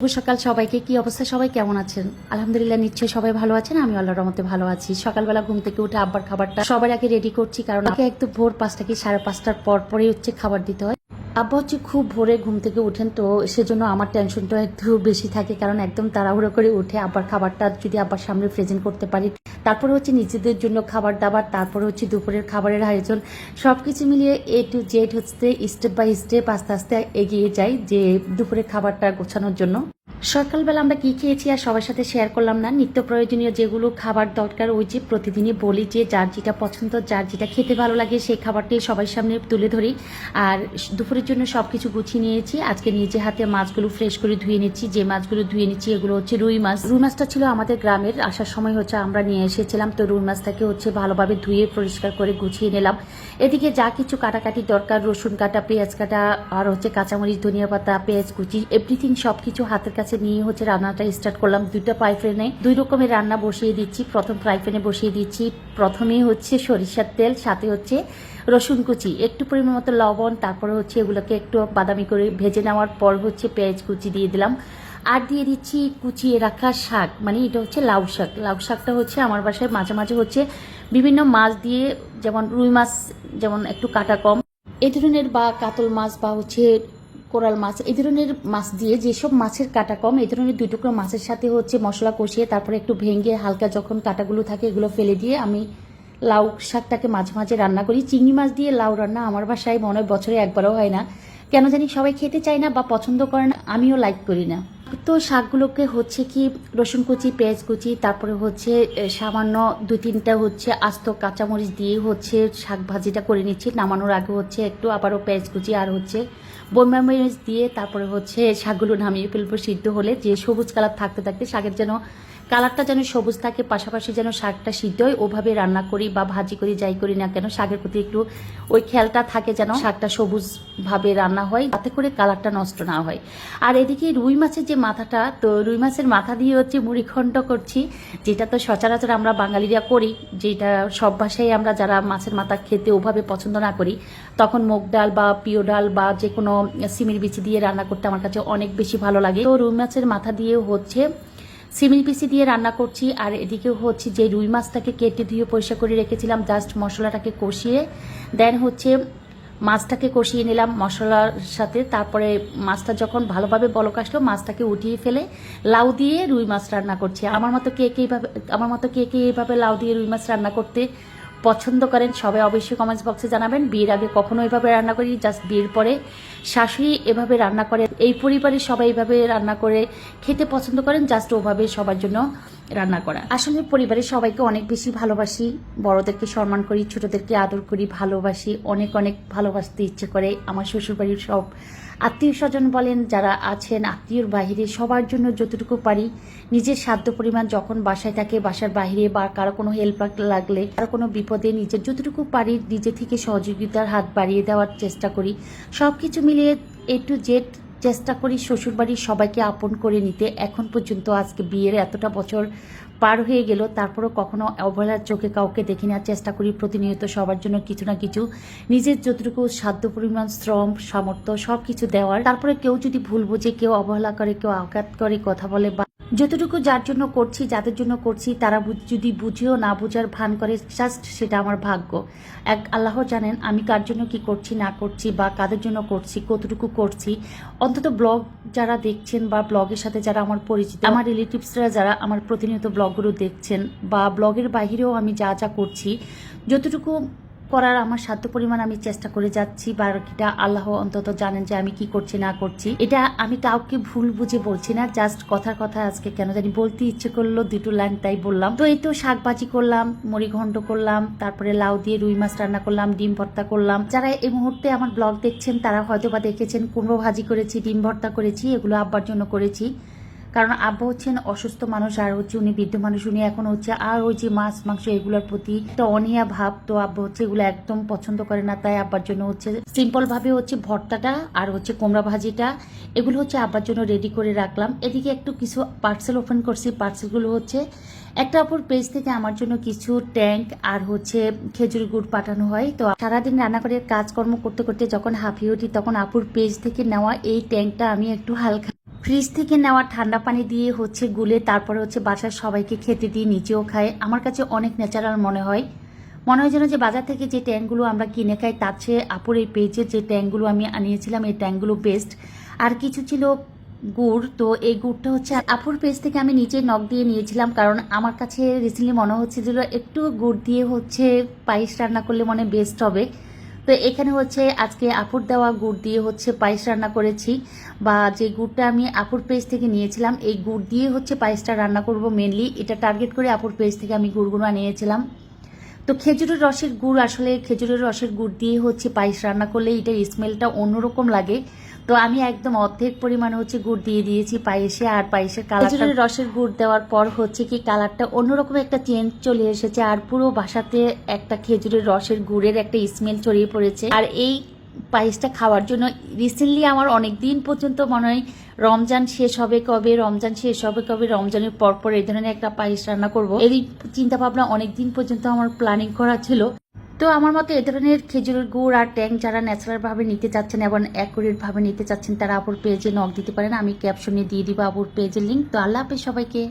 শুভ সকাল সবাইকে। কি অবস্থা? সবাই কেমন আছেন? আলহামদুলিল্লাহ, নিশ্চয়ই সবাই ভালো আছেন। আমি আল্লাহর রহমতে ভালো আছি। সকালবেলা ঘুম থেকে উঠে আব্বার খাবারটা সবার আগে রেডি করছি, কারণ আগে একদম ভোর পাঁচটা কি সাড়ে পাঁচটার পর পরে হচ্ছে খাবার দিতে হয়। আব্বা হচ্ছে খুব ভোরে ঘুম থেকে উঠেন তো সেজন্য আমার টেনশনটা একটু বেশি থাকে, কারণ একদম তাড়াহুড়ো করে উঠে আব্বার খাবারটা যদি আব্বার সামনে প্রেজেন্ট করতে পারি। তারপরে হচ্ছে নিজেদের জন্য খাবার দাবার, তারপরে হচ্ছে দুপুরের খাবারের আয়োজন। সব কিছু মিলিয়ে এ টু জেড হচ্ছে স্টেপ বাই স্টেপ আস্তে আস্তে এগিয়ে যায় যে দুপুরের খাবারটা গোছানোর জন্য। সকালবেলা আমরা কী খেয়েছি আর সবার সাথে শেয়ার করলাম না। নিত্য প্রয়োজনীয় যেগুলো খাবার দরকার, ওই যে প্রতিদিনই বলি যে যার যেটা পছন্দ, যার যেটা খেতে ভালো লাগে সেই খাবারটি সবার সামনে তুলে ধরি। আর দুপুরের জন্য সব কিছু গুছিয়ে নিয়েছি। আজকে নিজে হাতে মাছগুলো ফ্রেশ করে ধুয়ে নিচ্ছি। যে মাছগুলো ধুয়ে নিচ্ছি এগুলো হচ্ছে রুই মাছ। রুই মাছটা ছিল আমাদের গ্রামের, আসার সময় হচ্ছে আমরা নিয়ে এসেছিলাম। তো রুই মাছটাকে হচ্ছে ভালোভাবে ধুয়ে পরিষ্কার করে গুছিয়ে নিলাম। এদিকে যা কিছু কাটাকাটি দরকার, রসুন কাটা, পেঁয়াজ কাটা, আর হচ্ছে কাঁচামরিচ, ধনিয়া পাতা, পেঁয়াজ কুচি এভরিথিং সব কিছু হাতের কাছে নিয়ে হচ্ছে রান্নাটা স্টার্ট করলাম। দুইটা ফ্রাই প্যানে দুই রকমের রান্না বসিয়ে দিচ্ছি। প্রথম ফ্রাই প্যানে বসিয়ে দিচ্ছি। প্রথমেই হচ্ছে সরিষার তেল, সাথে হচ্ছে রসুন কুচি, একটু পরিমাণ মতো লবণ, তারপরে হচ্ছে এগুলোকে একটু বাদামি করে ভেজে নেওয়ার পর হচ্ছে পেঁয়াজ কুচি দিয়ে দিলাম। আর দিয়ে দিচ্ছি কুচিয়ে রাখা শাক মানে এটা হচ্ছে লাউ শাক। লাউ শাকটা হচ্ছে আমার বাসায় মাঝে মাঝে হচ্ছে বিভিন্ন মাছ দিয়ে, যেমন রুই মাছ, যেমন একটু কাটা কম। এই ধরনের বা কাতল মাছ বা হচ্ছে কোরাল মাছ, এই ধরনের মাছ দিয়ে যেসব মাছের কাটা কম, এই ধরনের দুই টুকরো মাছের সাথে হচ্ছে মশলা কষিয়ে তারপরে একটু ভেঙে হালকা যখন কাটাগুলো থাকে এগুলো ফেলে দিয়ে আমি লাউ শাকটাকে মাঝে মাঝে রান্না করি। চিংড়ি মাছ দিয়ে লাউ রান্না আমার বাসায় মনে হয় বছরে একবারও হয় না। কেন জানি সবাই খেতে চায় না বা পছন্দ করে না, আমিও লাইক করি না। তো শাকগুলোকে হচ্ছে কি রসুন কুচি, পেঁয়াজ কুচি, তারপরে হচ্ছে সামান্য দু তিনটা হচ্ছে আস্ত কাঁচামরিচ দিয়ে হচ্ছে শাক ভাজিটা করে নিচ্ছি। নামানোর আগে হচ্ছে একটু আবারও পেঁয়াজ কুচি আর হচ্ছে বোম্বাই মরিচ দিয়ে তারপরে হচ্ছে শাকগুলো নামিয়ে ফেলব সিদ্ধ হলে। যে সবুজ কালার থাকতে থাকতে শাকের যেন কালারটা যেন সবুজ থাকে, পাশাপাশি যেন শাকটা সিদ্ধ হয়, ওভাবে রান্না করি বা ভাজি করি, যাই করি না কেন, শাকের প্রতি একটু ওই খেয়ালটা থাকে যেন শাকটা সবুজ ভাবে রান্না হয় তাতে করে কালারটা নষ্ট না হয়। আর এদিকে রুই মাছের যে মাথাটা, তো রুই মাছের মাথা দিয়ে হচ্ছে মুড়িখণ্ড করছি, যেটা তো সচরাচর আমরা বাঙালিরা করি, যেটা সব ভাষায় আমরা যারা মাছের মাথা খেতে ওভাবে পছন্দ না করি, তখন মুগ ডাল বা পিও ডাল বা যে কোনো সিমির বিচি দিয়ে রান্না করতে আমার কাছে অনেক বেশি ভালো লাগে। তো রুই মাছের মাথা দিয়ে হচ্ছে সিমিল পিসি দিয়ে রান্না করছি, আর এদিকেও হচ্ছে যে রুই মাছটাকে কেটে ধুয়ে পরিষ্কার করে রেখেছিলাম জাস্ট মশলাটাকে কষিয়ে। দেন হচ্ছে মাছটাকে কষিয়ে নিলাম মশলার সাথে, তারপরে মাছটা যখন ভালোভাবে বলক আসলো, মাছটাকে উঠিয়ে ফেলে লাউ দিয়ে রুই মাছ রান্না করছি। আমার মতো কে কে এইভাবে আমার মতো কে কে এইভাবে লাউ দিয়ে রুই মাছ রান্না করতে পছন্দ করেন, সবাই অবশ্যই কমেন্টস বক্সে জানাবেন। বিয়ের আগে কখনো এভাবে রান্না করি জাস্ট বিয়ের পরে শাশুড়ি এভাবে রান্না করে এই পরিবারের সবাই এভাবে রান্না করে খেতে পছন্দ করেন জাস্ট ওভাবে সবার জন্য রান্না করা। আসলে পরিবারের সবাইকে অনেক বেশি ভালোবাসি। বড়দেরকে সম্মান করি, ছোটদেরকে আদর করি, ভালোবাসি, অনেক অনেক ভালোবাসতে ইচ্ছে করে। আমার শ্বশুরবাড়ির সব আত্মীয় স্বজন বলেন, যারা আছেন আত্মীয়র বাহিরে, সবার জন্য যতটুকু পারি, নিজের সাধ্য পরিমাণ যখন বাসায় থাকে, বাসার বাইরে বা কারও কোনো হেল্প লাগলে, কারও কোনো বিপদে নিজের যতটুকু পারি, নিজে থেকে সহযোগিতার হাত বাড়িয়ে দেওয়ার চেষ্টা করি। সব কিছু মিলিয়ে এ টু জেড চেষ্টা করি শ্বশুরবাড়ির সবাইকে আপন করে নিতে। এখন পর্যন্ত আজকে বিয়ের এতটা বছর পার হয়ে গেল, তারপরও কখনো অবহেলার চোখে কাউকে দেখি না। চেষ্টা করি প্রতিনিয়ত সবার জন্য কিছু না কিছু, নিজের যতটুকু সাধ্য পরিমাণ, শ্রম, সামর্থ্য সব কিছু দেওয়ার। তারপরে কেউ যদি ভুল বোঝে, কেউ অবহেলা করে, কেউ আঘাত করে, কথা বলে বা যতটুকু যার জন্য করছি, যাদের জন্য করছি, তারা যদি বুঝেও না বুঝার ভান করে জাস্ট সেটা আমার ভাগ্য। এক আল্লাহ জানেন আমি কার জন্য কি করছি, না করছি বা কাদের জন্য করছি, কতটুকু করছি। অন্তত ব্লগ যারা দেখছেন বা ব্লগের সাথে যারা আমার পরিচিত, আমার রিলেটিভসরা যারা আমার প্রতিনিয়ত ব্লগগুলো দেখছেন বা ব্লগের বাইরেও আমি যা যা করছি, যতটুকু করার আমার সাধ্য পরিমাণ আমি চেষ্টা করে যাচ্ছি। বাকিটা আল্লাহ অন্তত জানেন যে আমি কি করছি, না করছি। এটা আমি কাউকে ভুল বুঝে বলছি না জাস্ট কথার কথা আজকে কেন জানি বলতে ইচ্ছে করল, দুটো লাইন তাই বললাম। তো এই তো শাক ভাজি করলাম, মুড়ি ঘন্ট করলাম, তারপরে লাউ দিয়ে রুই মাছ রান্না করলাম, ডিম ভর্তা করলাম। যারা এই মুহূর্তে আমার ব্লগ দেখছেন, তারা হয়তো বা দেখেছেন, কুমড়ো ভাজি করেছি, ডিম ভর্তা করেছি, এগুলো আব্বার জন্য করেছি। কারণ আব্বা হচ্ছেন অসুস্থ মানুষ, আর হচ্ছে উনি বৃদ্ধ মানুষ, উনি এখন হচ্ছে, আর ওই যে মাছ, মাংস এগুলোর প্রতি একটা অনীহা ভাব, তো আব্বা হচ্ছে এগুলো একদম পছন্দ করে না, তাই আব্বার জন্য হচ্ছে সিম্পল ভাবে হচ্ছে ভর্তাটা আর হচ্ছে কুমড়া ভাজিটা, এগুলো হচ্ছে আব্বার জন্য রেডি করে রাখলাম। এদিকে একটু কিছু পার্সেল ওপেন করছি পার্সেলগুলো হচ্ছে একটা অপর পেজ থেকে আমার জন্য কিছু ট্যাঙ্ক আর হচ্ছে খেজুর গুড় পাঠানো হয়। তো সারাদিন রান্না করে কাজকর্ম করতে করতে যখন হাঁপিয়ে উঠি, তখন আপুর পেজ থেকে নেওয়া এই ট্যাঙ্কটা আমি একটু হালকা ফ্রিজ থেকে নেওয়া ঠান্ডা পানি দিয়ে হচ্ছে গুলে তারপরে হচ্ছে বাসার সবাইকে খেতে দিয়ে নিচেও খায়। আমার কাছে অনেক ন্যাচারাল মনে হয়। মনে হয় যেন যে বাজার থেকে যে ট্যাঙ্কগুলো আমরা কিনে খাই, তার চেয়ে আপুর এই পেজের যে ট্যাঙ্কগুলো আমি আনিয়েছিলাম, এই ট্যাঙ্কগুলো বেস্ট আর কিছু ছিল গুড়, তো এই গুড়টা হচ্ছে আপুর পেজ থেকে আমি নিচে নখ দিয়ে নিয়েছিলাম, কারণ আমার কাছে রিসেন্টলি মনে হচ্ছে যে একটু গুড় দিয়ে হচ্ছে পায়েস রান্না করলে মনে বেস্ট হবে। তো এখানে হচ্ছে আজকে আপুর দেওয়া গুড় দিয়ে হচ্ছে পায়েস রান্না করেছি বা যে গুড়টা আমি আপুর পেজ থেকে নিয়েছিলাম, এই গুড় দিয়ে হচ্ছে পায়েসটা রান্না করব মেনলি এটা টার্গেট করে আপুর পেজ থেকে আমি গুড়গুলো নিয়েছিলাম তো খেজুরের রসের গুড়, আসলে খেজুরের রসের গুড় দিয়ে হচ্ছে পায়েস রান্না করলে এটার স্মেলটা অন্যরকম লাগে। তো আমি একদম অর্ধেক পরিমাণে হচ্ছে গুড় দিয়ে দিয়েছি পায়েসে আর পায়েসের কালার রসের গুড় দেওয়ার পর হচ্ছে কি কালারটা অন্যরকম একটা চেঞ্জ চলে এসেছে আর পুরো বাসাতে একটা খেজুরের রসের গুড়ের একটা স্মেল ছড়িয়ে পড়েছে। আর এই পায়েসটা খাওয়ার জন্য রিসেন্টলি আমার অনেক দিন পর্যন্ত মনে হয় রমজান শেষ হবে কবে রমজান শেষ হবে কবে রমজানের পর পর এই ধরনের একটা পায়েস রান্না করব। এই চিন্তা ভাবনা অনেক দিন পর্যন্ত আমার প্ল্যানিং করা ছিল। তো আমার মতে এ ধরনের খেজুরের গুড় আর ট্যাং যারা ন্যাচারালভাবে নিতে চাচ্ছেন এবং অ্যাকুরেট ভাবে নিতে চাচ্ছেন, তারা আপুর পেজে নখ দিতে পারেন। আমি ক্যাপশনে দিয়ে দিব আপুর পেজের লিঙ্ক তো আল্লাহ সবাইকে।